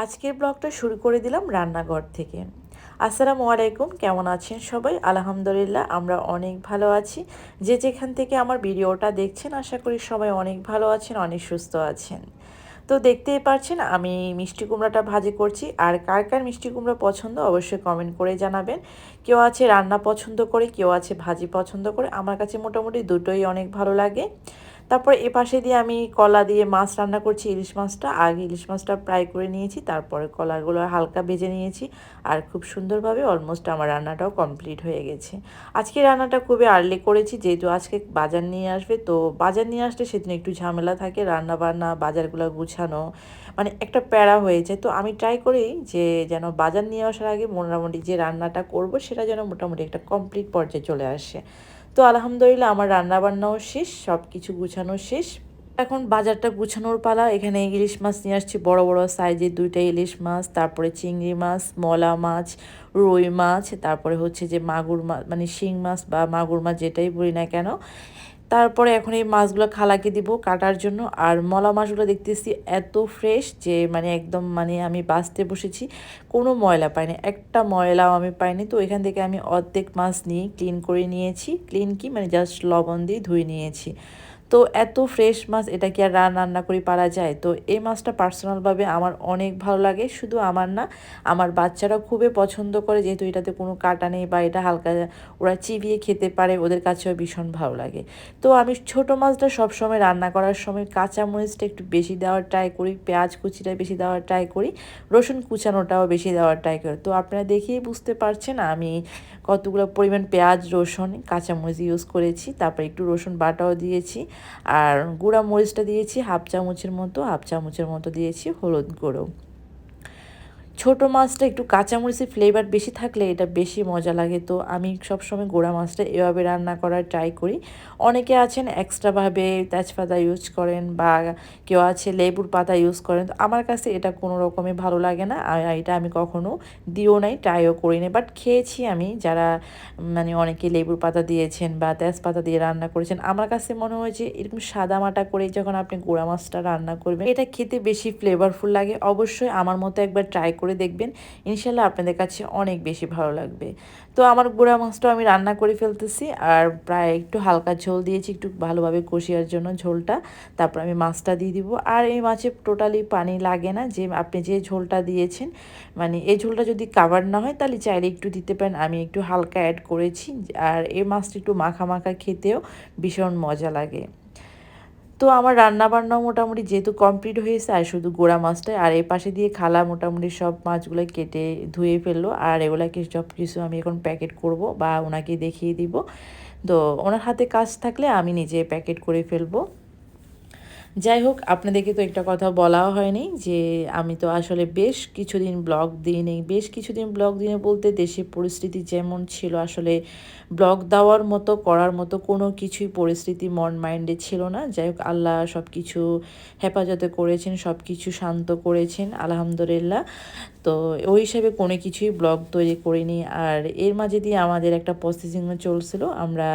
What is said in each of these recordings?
আজকের ব্লগটা শুরু করে দিলাম রান্নাঘর থেকে। আসসালামু আলাইকুম, কেমন আছেন সবাই? আলহামদুলিল্লাহ, আমরা অনেক ভালো আছি। যে যেখান থেকে আমার ভিডিওটা দেখছেন, আশা করি সবাই অনেক ভালো আছেন, অনেক সুস্থ আছেন। তো দেখতেই পারছেন, আমি মিষ্টি কুমড়াটা ভাজি করছি। আর কার কার মিষ্টি কুমড়া পছন্দ, অবশ্যই কমেন্ট করে জানাবেন। কেউ আছে রান্না পছন্দ করে, কেউ আছে ভাজি পছন্দ করে। আমার কাছে মোটামুটি দুটোই অনেক ভালো লাগে। তারপর এ পাশে দিয়ে আমি কলা দিয়ে মাছ রান্না করছি, ইলিশ মাছটা। আগে ইলিশ মাছটা ফ্রাই করে নিয়েছি, তারপরে কলাগুলো হালকা ভেজে নিয়েছি। আর খুব সুন্দরভাবে অলমোস্ট আমার রান্নাটাও কমপ্লিট হয়ে গেছে। আজকে রান্নাটা খুবই আর্লি করেছি, যেহেতু আজকে বাজার নিয়ে আসবে, তো বাজার নিয়ে আসলে সেদিন একটু ঝামেলা থাকে রান্না বান্না বাজারগুলো গুছানো মানে একটা প্যারা হয়ে যায়। তো আমি ট্রাই করি যে যেন বাজার নিয়ে আসার আগে মোটামুটি যে রান্নাটা করব, সেটা যেন মোটামুটি একটা কমপ্লিট পর্যায়ে চলে আসে। তো আলহামদুলিল্লাহ আমার রান্নাবান্নাও শেষ সব কিছু গুছানো শেষ। এখন বাজারটা গুছানোর পালা, এখানে ইলিশ মাছ নিয়ে আসছি, বড় বড় সাইজের দুইটা ইলিশ মাছ, তারপরে চিংড়ি মাছ, মলা মাছ, রুই মাছ, তারপরে হচ্ছে যে মাগুর মাছ মানে শিং মাছ বা মাগুর মাছ যেটাই বলি না কেন তারপরে এখন এই মাছগুলো খালাকে দিব কাটার জন্য। আর মলা মাছগুলো দেখতেছি এত ফ্রেশ যে মানে একদম মানে আমি বাঁচতে বসেছি। কোনো ময়লা পাইনি, একটা ময়লাও আমি পাইনি। তো এখান থেকে আমি অর্ধেক মাছ নিয়ে ক্লিন করে নিয়েছি। ক্লিন কি? মানে জাস্ট লবণ দিয়ে ধুয়ে নিয়েছি। তো এত ফ্রেশ মাছ, এটা কি আর রান, রান্না করে পারা যায়? তো এই মাছটা পার্সোনালভাবে আমার অনেক ভালো লাগে, শুধু আমার না, আমার বাচ্চারা খুবই পছন্দ করে, যেহেতু এটাতে কোনো কাটা নেই বা এটা হালকা ওরা চিবিয়ে খেতে পারে, ওদের কাছেও ভীষণ ভালো লাগে। তো আমি ছোট মাছটা সবসময় রান্না করার সময় কাঁচা মরিচটা একটু বেশি দেওয়ার ট্রাই করি, পেঁয়াজ কুচিটা বেশি দেওয়ার ট্রাই করি, রসুন কুচানোটাও বেশি দেওয়ার ট্রাই করি। তো আপনারা দেখেই বুঝতে পারছেন, আমি কতগুলো পরিমাণ পেঁয়াজ, রসুন, কাঁচামরিচ ইউজ করেছি, তারপর একটু রসুন বাটাও দিয়েছি আর গুঁড়া মরিচটা দিয়েছি হাফ চামচের মতো হাফ চামচের মতো দিয়েছি হলুদ গুঁড়ো। ছোট মাছটা একটু কাঁচামরিচের ফ্লেভার বেশি থাকলে এটা বেশি মজা লাগে। তো আমি সবসময় গোড়া মাছটা এভাবে রান্না করার ট্রাই করি। অনেকে আছেন এক্সট্রাভাবে তেজপাতা ইউজ করেন বা কেউ আছে লেবুর পাতা ইউজ করেন। তো আমার কাছে এটা কোনো রকমই ভালো লাগে না। আর এটা আমি কখনো দিও নাই ট্রাইও করি না বাট খেয়েছি আমি যারা মানে অনেকে লেবুর পাতা দিয়েছেন বা তেজপাতা দিয়ে রান্না করেছেন, আমার কাছে মনে হয় যে এরকম সাদা মাটা করে যখন আপনি গোড়া মাছটা রান্না করবেন, এটা খেতে বেশি ফ্লেভারফুল লাগে। অবশ্যই আমার মতো একবার ট্রাই করে দেখবেন, ইনশাল্লাহ আপনাদের কাছে অনেক বেশি ভালো লাগবে। তো আমার গুঁড়া মাছটা আমি রান্না করে ফেলতেছি, আর প্রায় একটু হালকা ঝোল দিয়েছি, একটু ভালোভাবে কষিয়ার জন্য ঝোলটা। তারপর আমি মাছটা দিয়ে দিব। আর এই মাছে টোটালি পানি লাগে না, যে আপনি যে ঝোলটা দিয়েছেন মানে এই ঝোলটা যদি কাভার না হয়, তাহলে চাইলে একটু দিতে পারেন। আমি একটু হালকা অ্যাড করেছি, আর এই মাছটা একটু মাখা মাখা খেতেও ভীষণ মজা লাগে। তো আমার রান্না বান্নাও মোটামুটি যেহেতু কমপ্লিট হয়েছে, আর শুধু গোড়া মাছটাই, আর এই পাশে দিয়ে খালা মোটামুটি সব মাছগুলো কেটে ধুয়ে ফেলল, আর এগুলাকে সব কিছু আমি এখন প্যাকেট করব বা ওনাকে দেখিয়ে দিব। তো ওনার হাতে কাজ থাকলে আমি নিজে প্যাকেট করে ফেলব। যাই হোক, আপনাদেরকে তো একটা কথা বলাও হয়নি যে আমি তো আসলে বেশ কিছুদিন ব্লগ দিই নেই। বেশ কিছুদিন ব্লগ দিনে বলতে দেশের পরিস্থিতি যেমন ছিল, আসলে ব্লগ দেওয়ার মতো, করার মতো কোনো কিছুই পরিস্থিতি মন মাইন্ডে ছিল না। যাই হোক, আল্লাহ সব কিছু হেফাজতে করেছেন সব কিছু শান্ত করেছেন, আলহামদুলিল্লাহ। তো ওই হিসাবে কোনো কিছুই ব্লগ তৈরি করিনি। আর এর মাঝে দিয়ে আমাদের একটা প্রসেসিংও চলছিল, আমরা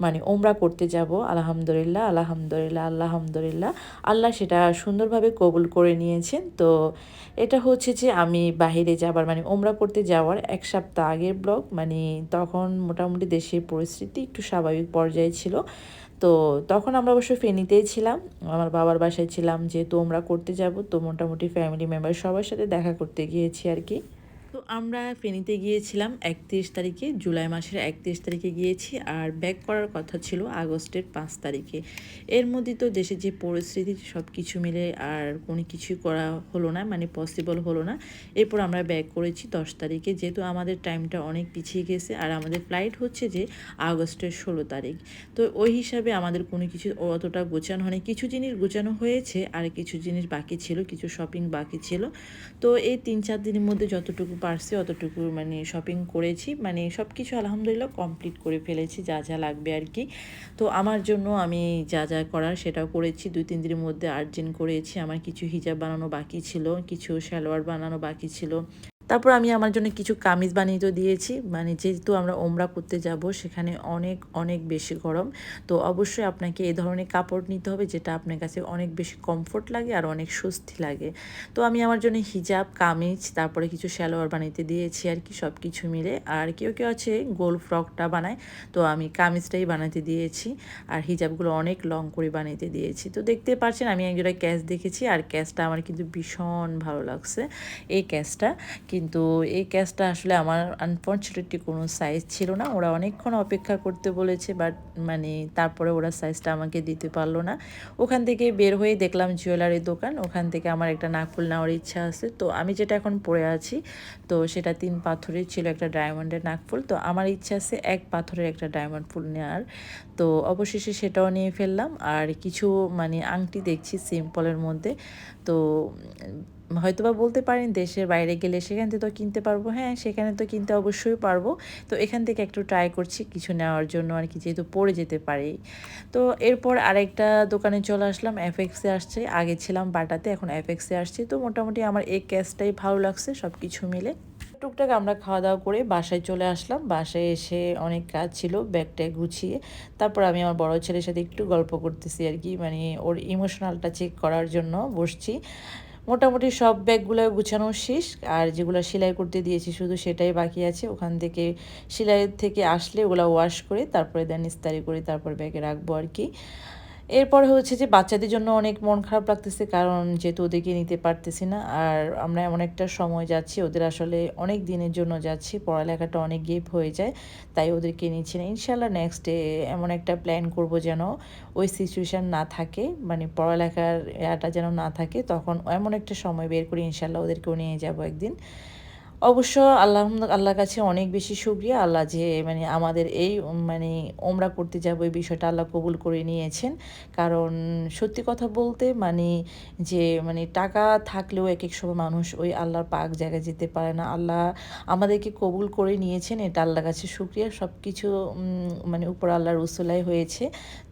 মানে ওমরা করতে যাব, আলহামদুলিল্লাহ আলহামদুলিল্লাহ আলহামদুলিল্লাহ। আল্লাহ সেটা সুন্দরভাবে কবুল করে নিয়েছেন। তো এটা হচ্ছে যে আমি বাহিরে যাবার মানে ওমরা করতে যাওয়ার এক সপ্তাহ আগের ব্লগ মানে তখন মোটামুটি দেশের পরিস্থিতি একটু স্বাভাবিক পর্যায়ে ছিল। তো তখন আমরা অবশ্য ফেনীতেই ছিলাম, আমার বাবার বাসায় ছিলাম, যেহেতু আমরা করতে যাব, তো মোটামুটি ফ্যামিলি মেম্বার সবার সাথে দেখা করতে গিয়েছি আর কি। আমরা ফেনীতে গিয়েছিলাম একত্রিশ তারিখে, জুলাই মাসের একত্রিশ তারিখে গিয়েছি আর ব্যাক করার কথা ছিল আগস্টের পাঁচ তারিখে। এর মধ্যে তো দেশের যে পরিস্থিতি সব কিছু মিলে আর কোনো কিছুই করা হলো না মানে পসিবল হলো না। এরপর আমরা ব্যাক করেছি দশ তারিখে, যেহেতু আমাদের টাইমটা অনেক পিছিয়ে গেছে আর আমাদের ফ্লাইট হচ্ছে যে আগস্টের ষোলো তারিখ। তো ওই হিসাবে আমাদের কোনো কিছু অতটা গোছানো হয়নি। কিছু জিনিস গোছানো হয়েছে আর কিছু জিনিস বাকি ছিল, কিছু শপিং বাকি ছিল। তো এই তিন চার দিনের মধ্যে যতটুকু পারছি অতটুকু মানে শপিং করেছি। মানে সব কিছু আলহামদুলিল্লাহ কমপ্লিট করে ফেলেছি, যা যা লাগবে আর কি। তো আমার জন্য আমি যা যা করার সেটাও করেছি। দুই, তিন দিনের মধ্যে আর্জেন্ট করেছি। আমার কিছু হিজাব বানানো বাকি ছিল, কিছু সালোয়ার বানানো বাকি ছিল। তারপর আমি আমার জন্য কিছু কামিজ বানিয়ে তো দিয়েছি। মানে যেহেতু আমরা ওমরা করতে যাব, সেখানে অনেক অনেক বেশি গরম। তো অবশ্যই আপনাকে এই ধরনের কাপড় নিতে হবে, যেটা আপনার কাছে অনেক বেশি কমফোর্ট লাগে আর অনেক স্বস্তি লাগে। তো আমি আমার জন্য হিজাব, কামিজ, তারপরে কিছু শ্যালোয়ার বানাইতে দিয়েছি আর কি সব কিছু মিলে। আর কেউ কেউ আছে গোল ফ্রকটা বানায়, তো আমি কামিজটাই বানাতে দিয়েছি। আর হিজাবগুলো অনেক লং করে বানাইতে দিয়েছি। তো দেখতে পাচ্ছেন, আমি একজোড়া ক্যাশ দেখেছি, আর ক্যাশটা আমার কিন্তু ভীষণ ভালো লাগছে। এই ক্যাশটা। কিন্তু এই ক্যাশটা আসলে আমার আনফর্চুনেটলি কোনো সাইজ ছিল না। ওরা অনেকক্ষণ অপেক্ষা করতে বলেছে বাট মানে তারপরে ওরা সাইজটা আমাকে দিতে পারল না। ওখান থেকে বের হয়ে দেখলাম জুয়েলারির দোকান, ওখান থেকে আমার একটা নাকফুল নেওয়ার ইচ্ছা আছে। তো আমি যেটা এখন পরে আছি, তো সেটা তিন পাথরের ছিল একটা ডায়মন্ডের নাকফুল তো আমার ইচ্ছা আছে এক পাথরের একটা ডায়মন্ড ফুল নেওয়ার তো অবশেষে সেটাও নিয়ে ফেললাম। আর কিছু মানে আংটি দেখছি সিম্পলের মধ্যে। তো হয়তোবা বলতে পারেন দেশের বাইরে গেলে সেখান থেকে তো কিনতে পারব। হ্যাঁ সেখানে তো কিনতে অবশ্যই পারব। তো এখান থেকে একটু ট্রাই করছি কিছু নেওয়ার জন্য আর কি, যেহেতু পড়ে যেতে পারি। তো এরপর আরেকটা দোকানে চলে আসলাম এফএক্সে আসছে। আগে ছিলাম বাটাতে, এখন এফএক্সে আসছি। তো মোটামুটি আমার এই ক্যাশটাই ভালো লাগছে সব কিছু মিলে। টুকটাক আমরা খাওয়া দাওয়া করে বাসায় চলে আসলাম। বাসায় এসে অনেক কাজ ছিল ব্যাগটা গুছিয়ে। তারপর আমি আমার বড় ছেলের সাথে একটু গল্প করতেছি আর কি। মানে ওর ইমোশনালটা চেক করার জন্য বসছি। মোটামুটি সব ব্যাগগুলো গুছানো শেষ, আর যেগুলো সেলাই করতে দিয়েছি শুধু সেটাই বাকি আছে। ওখান থেকে সেলাই থেকে আসলে ওগুলো ওয়াশ করে, তারপরে দেন ইস্তারি করে, তারপর ব্যাগে রাখব আর কি। এরপর হচ্ছে যে বাচ্চাদের জন্য অনেক মন খারাপ লাগতেছে, কারণ যেহেতু ওদেরকে নিতে পারতেছি না। আর আমরা এমন একটা সময় যাচ্ছি, ওদের আসলে অনেক দিনের জন্য যাচ্ছি, পড়ালেখাটা অনেক গেপ হয়ে যায়, তাই ওদেরকে নিচ্ছি না। ইনশাল্লাহ নেক্সট ডে এমন একটা প্ল্যান করব যেন ওই সিচুয়েশান না থাকে মানে পড়ালেখার এটা যেন না থাকে, তখন এমন একটা সময় বের করে ইনশাল্লাহ ওদেরকেও নিয়ে যাব একদিন। অবশ্য আল্লাহ আল্লাহর কাছে অনেক বেশি সুক্রিয়া আল্লাহ যে মানে আমাদের এই মানে ওমরা করতে যাব এই বিষয়টা আল্লাহ কবুল করে নিয়েছেন। কারণ সত্যি কথা বলতে মানে যে মানে টাকা থাকলেও এক এক সময় মানুষ ওই আল্লাহর পাক জায়গায় যেতে পারে না। আল্লাহ আমাদেরকে কবুল করে নিয়েছেন, এটা আল্লাহর কাছে সুক্রিয়া সব কিছু মানে উপর আল্লাহর রসুলাই হয়েছে।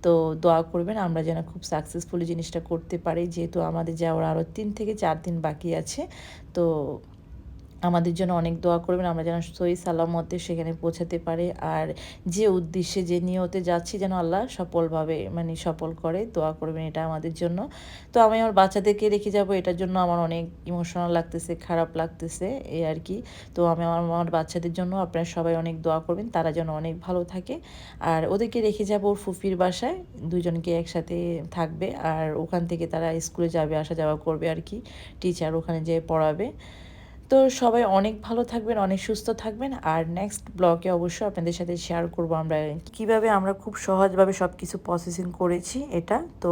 তো দোয়া করবেন, আমরা যেন খুব সাকসেসফুলি জিনিসটা করতে পারি। যেহেতু আমাদের যাওয়ার আরও তিন থেকে চার দিন বাকি আছে, তো আমাদের জন্য অনেক দোয়া করবেন, আমরা যেন সই সালামতে সেখানে পৌঁছাতে পারে। আর যে উদ্দেশ্যে, যে নিয়তে যাচ্ছি যেন আল্লাহ সফলভাবে মানে সফল করে, দোয়া করবেন এটা আমাদের জন্য। তো আমি আমার বাচ্চাদেরকে রেখে যাব, এটার জন্য আমার অনেক ইমোশনাল লাগতেছে, খারাপ লাগতেছে এই আর কি। তো আমি আমার আমার বাচ্চাদের জন্য আপনারা সবাই অনেক দোয়া করবেন, তারা যেন অনেক ভালো থাকে। আর ওদেরকে রেখে যাব ওর ফুফির বাসায়, দুজনকে একসাথে থাকবে। আর ওখান থেকে তারা স্কুলে যাবে, আসা যাওয়া করবে আর কি। টিচার ওখানে যেয়ে পড়াবে। তো সবাই অনেক ভালো থাকবেন, অনেক সুস্থ থাকবেন। আর নেক্সট ব্লগে অবশ্যই আপনাদের সাথে শেয়ার করব আমরা কীভাবে আমরা খুব সহজভাবে সব কিছু প্রসেসিং করেছি এটা। তো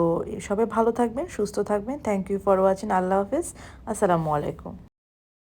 সবাই ভালো থাকবেন, সুস্থ থাকবেন। থ্যাংক ইউ ফর ওয়াচিং আল্লাহ হাফেজ। আসসালামু আলাইকুম।